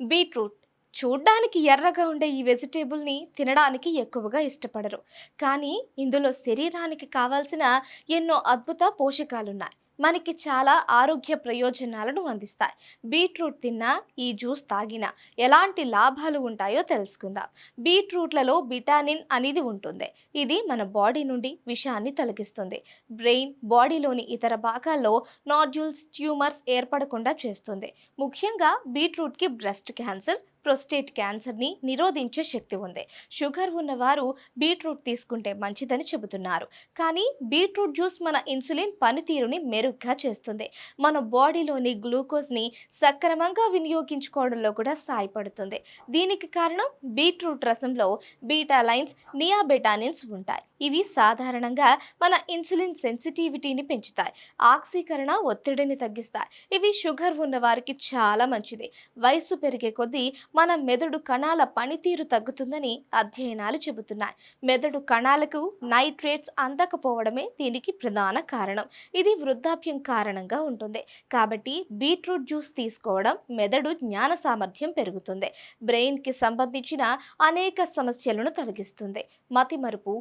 Beetroot చూడ్డానికి ఎర్రగా ఉండే ఈ వెజిటేబుల్ని తినడానికి ఎక్కువగా ఇష్టపడరు. కానీ ఇందులో శరీరానికి కావాల్సిన ఎన్నో అద్భుత పోషకాలున్నాయి. మనకి చాలా ఆరోగ్య ప్రయోజనాలను అందిస్తాయి. బీట్రూట్ తిన్నా ఈ జ్యూస్ తాగినా ఎలాంటి లాభాలు ఉంటాయో తెలుసుకుందాం. బీట్రూట్లలో విటామిన్ అనేది ఉంటుంది. ఇది మన బాడీ నుండి విషాన్ని తొలగిస్తుంది. బ్రెయిన్ బాడీలోని ఇతర భాగాల్లో నాడ్యూల్స్ ట్యూమర్స్ ఏర్పడకుండా చేస్తుంది. ముఖ్యంగా బీట్రూట్కి బ్రెస్ట్ క్యాన్సర్ ప్రొస్టేట్ క్యాన్సర్ని నిరోధించే శక్తి ఉంది. షుగర్ ఉన్నవారు బీట్రూట్ తీసుకుంటే మంచిదని చెబుతున్నారు. కానీ బీట్రూట్ జ్యూస్ మన ఇన్సులిన్ పనితీరుని మెరుగ్గా చేస్తుంది. మన బాడీలోని గ్లూకోజ్ని సక్రమంగా వినియోగించుకోవడంలో కూడా సహాయపడుతుంది దీనికి కారణం బీట్రూట్ రసంలో బీటాలైన్స్ నియాబెటానిన్స్ ఉంటాయి. ఇవి సాధారణంగా మన ఇన్సులిన్ సెన్సిటివిటీని పెంచుతాయి ఆక్సీకరణ ఒత్తిడిని తగ్గిస్తాయి. ఇవి షుగర్ ఉన్న వారికి చాలా మంచిది. వయసు పెరిగే కొద్దీ మన మెదడు కణాల పనితీరు తగ్గుతుందని అధ్యయనాలు చెబుతున్నాయి. మెదడు కణాలకు నైట్రేట్స్ అందకపోవడమే దీనికి ప్రధాన కారణం. ఇది వృద్ధాప్యం కారణంగా ఉంటుంది. కాబట్టి బీట్రూట్ జ్యూస్ తీసుకోవడం మెదడు జ్ఞాన సామర్థ్యం పెరుగుతుంది. బ్రెయిన్కి సంబంధించిన అనేక సమస్యలను తొలగిస్తుంది. మతిమరుపు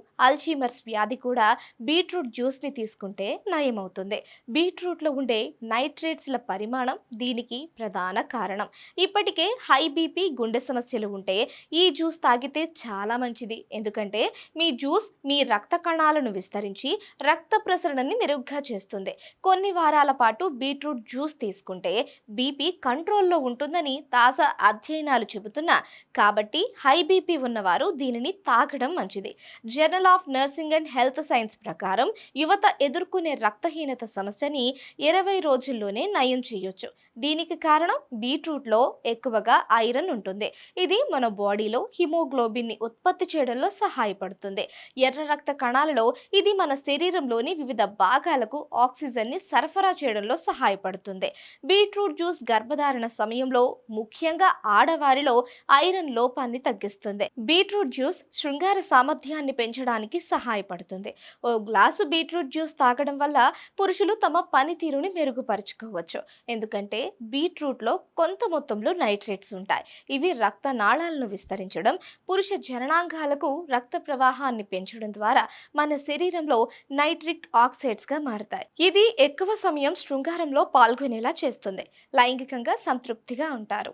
అల్జీమర్స్ వ్యాధి కూడా బీట్రూట్ జ్యూస్ని తీసుకుంటే నయమవుతుంది. బీట్రూట్లో ఉండే నైట్రేట్స్ల పరిమాణం దీనికి ప్రధాన కారణం. ఇప్పటికే హై బీపీ గుండె సమస్యలు ఉంటే ఈ జ్యూస్ తాగితే చాలా మంచిది. ఎందుకంటే మీ జ్యూస్ మీ రక్త కణాలను విస్తరించి రక్త ప్రసరణని మెరుగ్గా చేస్తుంది. కొన్ని వారాల పాటు బీట్రూట్ జ్యూస్ తీసుకుంటే బీపీ కంట్రోల్లో ఉంటుందని తాజా అధ్యయనాలు చెబుతున్నా. కాబట్టి హై బీపీ ఉన్నవారు దీనిని తాగడం మంచిది. Journal of nursing and health science ప్రకారం యువత ఎదుర్కొనే రక్తహీనత సమస్యని ఇరవై రోజుల్లోనే నయం చేయొచ్చు. దీనికి కారణం బీట్రూట్లో ఎక్కువగా ఐరన్ ఉంటుంది. ఇది మన బాడీలో హిమోగ్లోబిన్ని ఉత్పత్తి చేయడంలో సహాయపడుతుంది. ఎర్ర రక్త కణాలలో ఇది మన శరీరంలోని వివిధ భాగాలకు ఆక్సిజన్ని సరఫరా చేయడంలో సహాయపడుతుంది. బీట్రూట్ జ్యూస్ గర్భధారణ సమయంలో ముఖ్యంగా ఆడవారిలో ఐరన్ లోపాన్ని తగ్గిస్తుంది. బీట్రూట్ జ్యూస్ శృంగార సామర్థ్యాన్ని పెంచడానికి సహాయపడుతుంది. ఓ గ్లాసు బీట్రూట్ జ్యూస్ తాగడం వల్ల పురుషులు తమ పనితీరుని మెరుగుపరుచుకోవచ్చు. ఎందుకంటే బీట్రూట్లో కొంత మొత్తంలో నైట్రేట్స్ ఉంటాయి. ఇవి రక్త నాళాలను విస్తరించడం పురుష జననాంగాలకు రక్త ప్రవాహాన్ని పెంచడం ద్వారా మన శరీరంలో నైట్రిక్ ఆక్సైడ్స్గా మారుతాయి. ఇది ఎక్కువ సమయం శృంగారంలో పాల్గొనేలా చేస్తుంది. లైంగికంగా సంతృప్తిగా ఉంటారు.